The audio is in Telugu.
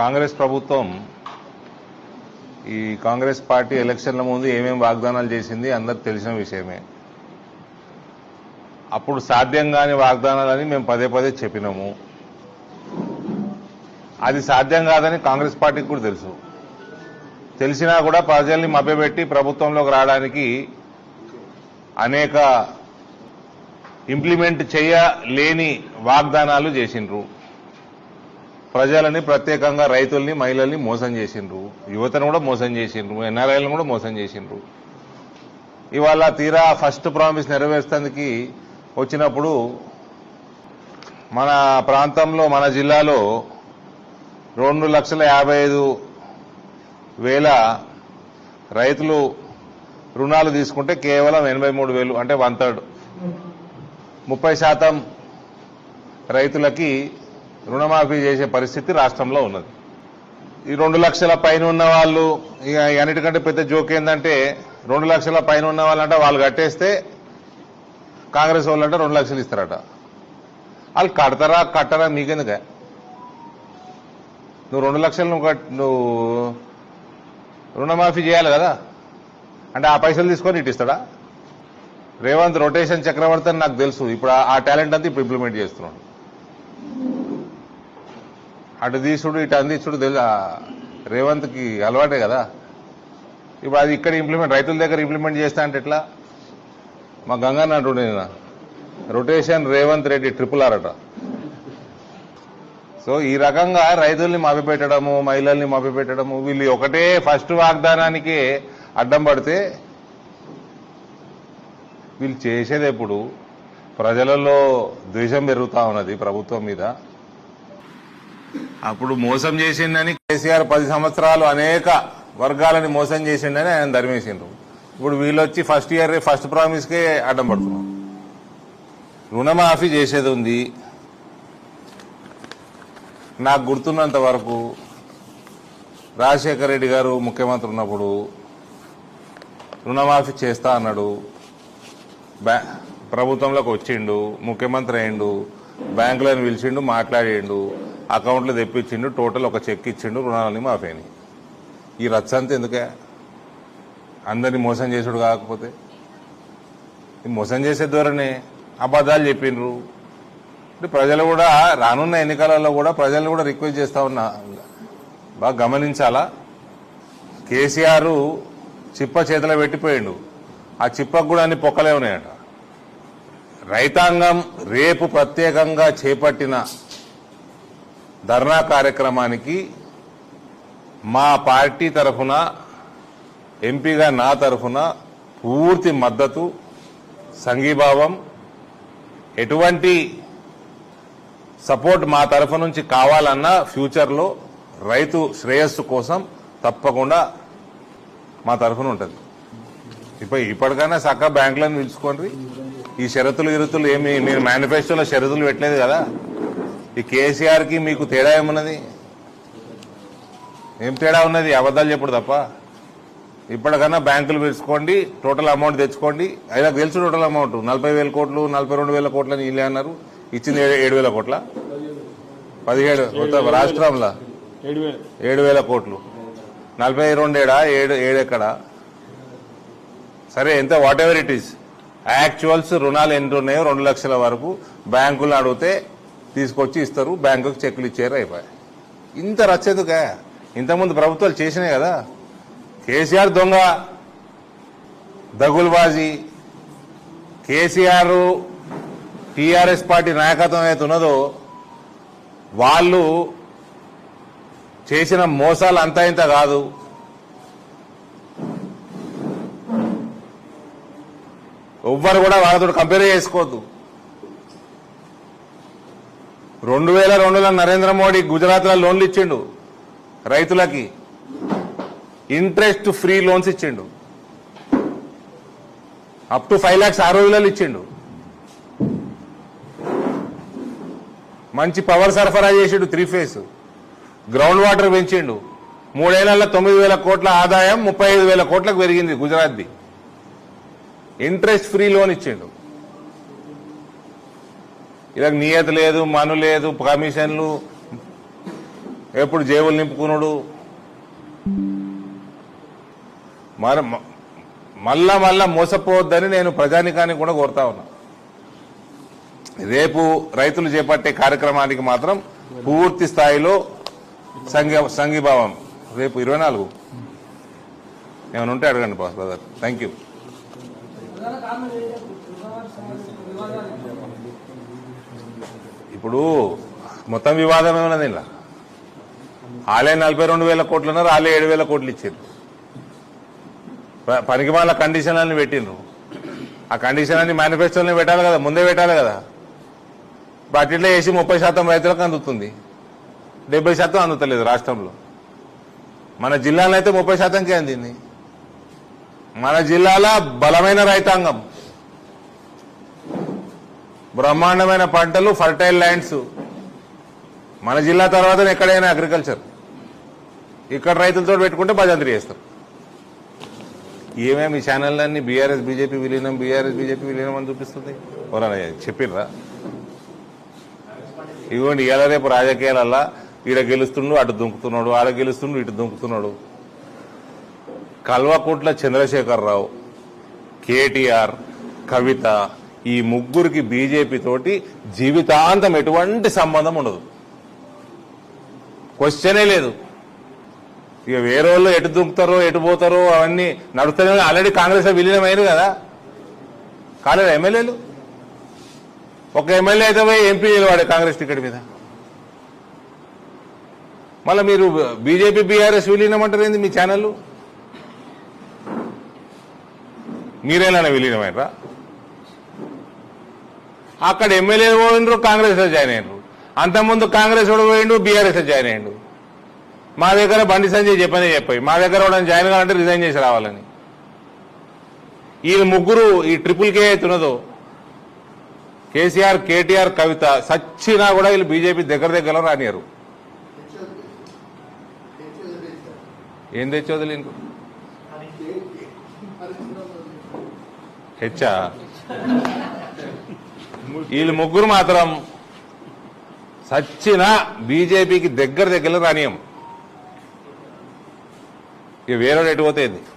కాంగ్రెస్ ప్రభుత్వం ఈ కాంగ్రెస్ పార్టీ ఎలక్షన్ల ముందు ఏమేమి వాగ్దానాలు చేసింది అందరికి తెలిసిన విషయమే. అప్పుడు సాధ్యం కాని వాగ్దానాలని మేము పదే పదే చెప్పినాము. అది సాధ్యం కాదని కాంగ్రెస్ పార్టీకి కూడా తెలుసు. తెలిసినా కూడా ప్రజల్ని మభ్యపెట్టి ప్రభుత్వంలోకి రావడానికి అనేక ఇంప్లిమెంట్ చేయలేని వాగ్దానాలు చేసిండ్రు. ప్రజలని ప్రత్యేకంగా రైతుల్ని మహిళల్ని మోసం చేసిండ్రు. యువతను కూడా మోసం చేసిండ్రు. ఎన్ఆర్ఐలను కూడా మోసం చేసిండ్రు. ఇవాళ తీరా ఫస్ట్ ప్రామిస్ నెరవేర్చడానికి వచ్చినప్పుడు మన ప్రాంతంలో మన జిల్లాలో రెండు లక్షల యాభై ఐదు వేల రైతులు రుణాలు తీసుకుంటే కేవలం ఎనభై మూడు వేలు అంటే వన్ థర్డ్. ముప్పై శాతం రైతులకి రుణమాఫీ చేసే పరిస్థితి రాష్ట్రంలో ఉన్నది. ఈ రెండు లక్షల పైన ఉన్న వాళ్ళు ఇక అన్నిటికంటే పెద్ద జోక్ ఏంటంటే రెండు లక్షల పైన ఉన్న వాళ్ళంటే వాళ్ళు కట్టేస్తే కాంగ్రెస్ వాళ్ళంటే రెండు లక్షలు ఇస్తారట. వాళ్ళు కడతారా కట్టరా మీకెందుక? నువ్వు రెండు లక్షలు నువ్వు కట్ నువ్వు రుణమాఫీ చేయాలి కదా? అంటే ఆ పైసలు తీసుకొని ఇటు ఇస్తాడా? రేవంత్ రొటేషన్ చక్రవర్తి అని నాకు తెలుసు. ఇప్పుడు ఆ- ఆ టాలెంట్ అంతా ఇప్పుడు ఇంప్లిమెంట్ చేస్తున్నాడు. అటు తీసుడు ఇటు అందించుడు తెలుసా రేవంత్కి అలవాటే కదా. ఇప్పుడు అది ఇక్కడ ఇంప్లిమెంట్ రైతుల దగ్గర ఇంప్లిమెంట్ చేస్తా అంటే ఎట్లా? మా గంగన్న అంటుండే నేను rotation Revanth Reddy triple R అట. సో ఈ రకంగా రైతుల్ని మభ్యపెట్టడము మహిళల్ని మభ్యపెట్టడము వీళ్ళు ఒకటే ఫస్ట్ వాగ్దానానికి అడ్డం పడితే వీళ్ళు చేసేది ఎప్పుడు? ప్రజలలో ద్వేషం పెరుగుతూ ఉన్నది ప్రభుత్వం మీద. అప్పుడు మోసం చేసిండని కేసీఆర్ పది సంవత్సరాలు అనేక వర్గాలని మోసం చేసిండని ఆయన ధర్మేసిండ్రు. ఇప్పుడు వీళ్ళు వచ్చి ఫస్ట్ ఇయర్ ఫస్ట్ ప్రామిస్కే అడ్డం పడుతున్నారు. రుణమాఫీ చేసేది ఉంది నాకు గుర్తున్నంత వరకు రాజశేఖర రెడ్డి గారు ముఖ్యమంత్రి ఉన్నప్పుడు రుణమాఫీ చేస్తా అన్నాడు. బ్యా ప్రభుత్వంలోకి వచ్చిండు ముఖ్యమంత్రి అయిండు బ్యాంకులను పిలిచిండు మాట్లాడిండు. అకౌంట్లు తెప్పించిండు టోటల్ ఒక చెక్ ఇచ్చిండు రుణాలని మాఫీ ఈ రచ్చంతా ఎందుకే? అందరినీ మోసం చేసుడు కాకపోతే? మోసం చేసే ద్వారానే అబద్ధాలు చెప్పిండ్రు. అంటే ప్రజలు కూడా రానున్న ఎన్నికలలో కూడా ప్రజలు కూడా రిక్వెస్ట్ చేస్తా ఉన్నా. బాగా గమనించాలా? కేసీఆర్ చిప్ప చేతిలో పెట్టిపోయిండు. ఆ చిప్పకు కూడా అన్ని పొక్కలే ఉన్నాయట. రైతాంగం రేపు ప్రత్యేకంగా చేపట్టిన ధర్నా కార్యక్రమానికి మా పార్టీ తరఫున ఎంపీగా నా తరఫున పూర్తి మద్దతు సంఘీభావం ఎటువంటి సపోర్ట్ మా తరఫు నుంచి కావాలన్నా ఫ్యూచర్లో రైతు శ్రేయస్సు కోసం తప్పకుండా మా తరఫున ఉంటుంది. ఇప్పుడు ఇప్పటికైనా సక్క బ్యాంకులను పిలుచుకోండి. ఈ షరతులు ఇరుతులు ఏమి మీరు మేనిఫెస్టోలో షరతులు పెట్టలేదు కదా? ఈ కేసీఆర్కి మీకు తేడా ఏమున్నది? ఏం తేడా ఉన్నది? అబద్ధాలు చెప్పుడు తప్ప. ఇప్పటికన్నా బ్యాంకులు పిలుచుకోండి టోటల్ అమౌంట్ తెచ్చుకోండి. అయినా తెలుసు టోటల్ అమౌంట్ నలభై వేల కోట్లు నలభై రెండు వేల కోట్ల వీళ్ళే అన్నారు. ఇచ్చింది ఏడు వేల కోట్ల? పదిహేడు మొత్తం రాష్ట్రంలో? ఏడు వేల కోట్లు. నలభై రెండు ఏడా? ఏడు ఏడెక్కడా సరే ఎంత? Whatever it is actuals రుణాలు ఎన్ని ఉన్నాయో రెండు లక్షల వరకు బ్యాంకులు అడిగితే తీసుకొచ్చి ఇస్తారు బ్యాంకుకు చెక్కులు ఇచ్చారు అయిపోయాయి. ఇంత రచ్చేందుకే? ఇంతకుముందు ప్రభుత్వాలు చేసినాయి కదా. కేసీఆర్ దొంగ దగుల్బాజీ కేసీఆర్ టీఆర్ఎస్ పార్టీ నాయకత్వం అయితే ఉన్నదో వాళ్ళు చేసిన మోసాలు అంతా ఇంత కాదు. ఎవ్వరు కూడా వాళ్ళతో కంపేర్ చేసుకోవద్దు. రెండు వేల రెండులో నరేంద్ర మోడీ గుజరాత్లో లోన్లు ఇచ్చిండు రైతులకి. ఇంట్రెస్ట్ ఫ్రీ లోన్స్ ఇచ్చిండు. అప్ టు ఫైవ్ లాక్స్ ఆ రోజులలో ఇచ్చిండు. మంచి పవర్ సరఫరా చేసిండు త్రీ ఫేస్. గ్రౌండ్ వాటర్ పెంచిండు. మూడేళ్ళలో తొమ్మిది వేల కోట్ల ఆదాయం ముప్పై ఐదు వేల కోట్లకు పెరిగింది గుజరాత్ది. ఇంట్రెస్ట్ ఫ్రీ లోన్ ఇచ్చిండు. ఇలా నియత లేదు మను లేదు కమిషన్లు ఎప్పుడు జేబులు నింపుకున్నాడు మన మ- మళ్ళా మళ్ళా మోసపోవద్దని నేను ప్రజానికానికి కూడా కోరుతా ఉన్నా. రేపు రైతులు చేపట్టే కార్యక్రమానికి మాత్రం పూర్తి స్థాయిలో సంఘ సంఘీభావం. రేపు ఇరవై నాలుగు. ఏమైనా ఉంటే అడగండి బాస్ బ్రదర్. థ్యాంక్ యూ ఇప్పుడు మొత్తం వివాదం ఏమన్నది ఇలా ఆలే నలభై రెండు వేల కోట్లున్నారు వాళ్ళే ఏడు వేల కోట్లు ఇచ్చారు పనికి మాల కండిషన్లన్నీ పెట్టిండ్రు. ఆ కండిషన్ అన్ని మేనిఫెస్టోలని పెట్టాలి కదా ముందే పెట్టాలి కదా. బకెట్లో వేసి ముప్పై శాతం రైతులకు అందుతుంది. డెబ్బై శాతం అందుతలేదు రాష్ట్రంలో. మన జిల్లాలో అయితే ముప్పై శాతంకే అందింది. మన జిల్లాలో బలమైన రైతాంగం. బ్రహ్మాండమైన పంటలు ఫర్టైల్ ల్యాండ్స్ మన జిల్లా తర్వాత ఎక్కడైనా అగ్రికల్చర్ ఇక్కడ రైతులతో పెట్టుకుంటే భజంత్రి చేస్తారు. ఏమేమి ఈ ఛానళ్ళన్నీ బీఆర్ఎస్ బీజేపీ విలీనం బీఆర్ఎస్ బీజేపీ విలీనం అని చూపిస్తుంది ఎవరన్నా చెప్పిర్రా? ఇవ్వండి ఇవాళ రేపు రాజకీయాలల్లా ఈడ గెలుస్తుండు అటు దుంకుతున్నాడు ఆడ గెలుస్తుండు ఇటు దుంకుతున్నాడు. కల్వకుంట్ల చంద్రశేఖరరావు కేటీఆర్ కవిత ఈ ముగ్గురికి బీజేపీ తోటి జీవితాంతం ఎటువంటి సంబంధం ఉండదు. క్వశ్చనే లేదు. ఇక వేరే వాళ్ళు ఎటు దుంకుతారో ఎటు పోతారో అవన్నీ నడుస్తూనే ఆల్రెడీ కాంగ్రెస్లో కదా. కాలేదు ఎమ్మెల్యేలు? ఒక ఎమ్మెల్యే అయితే పోయి ఎంపీ నిలవాడే కాంగ్రెస్ టికెట్ మీద. మళ్ళీ మీరు బీజేపీ బీఆర్ఎస్ విలీనం అంటారు ఏంది మీ ఛానళ్ళు? మీరేనా విలీనమైనరా? అక్కడ ఎమ్మెల్యే పోయిండ్రు కాంగ్రెస్లో జాయిన్ అయినరు. అంతకుముందు కాంగ్రెస్ కూడా పోయిండు బీఆర్ఎస్ జాయిన్ అయ్యిండు మా దగ్గర బండి సంజయ్ చెప్పనే చెప్పాయి మా దగ్గర కూడా జాయిన్ కావాలంటే రిజైన్ చేసి రావాలని. వీళ్ళు ముగ్గురు ఈ ట్రిపుల్ కే అవుతున్నదో కేసీఆర్ కేటీఆర్ కవిత సచ్చినా కూడా వీళ్ళు బీజేపీ దగ్గర దగ్గర రానియరు. ఏం తెచ్చోదులు హెచ్చా. వీళ్ళు ముగ్గురు మాత్రం సచ్చిన బీజేపీకి దగ్గర దగ్గర రానియం ఇక వేరే ఎటు పోతే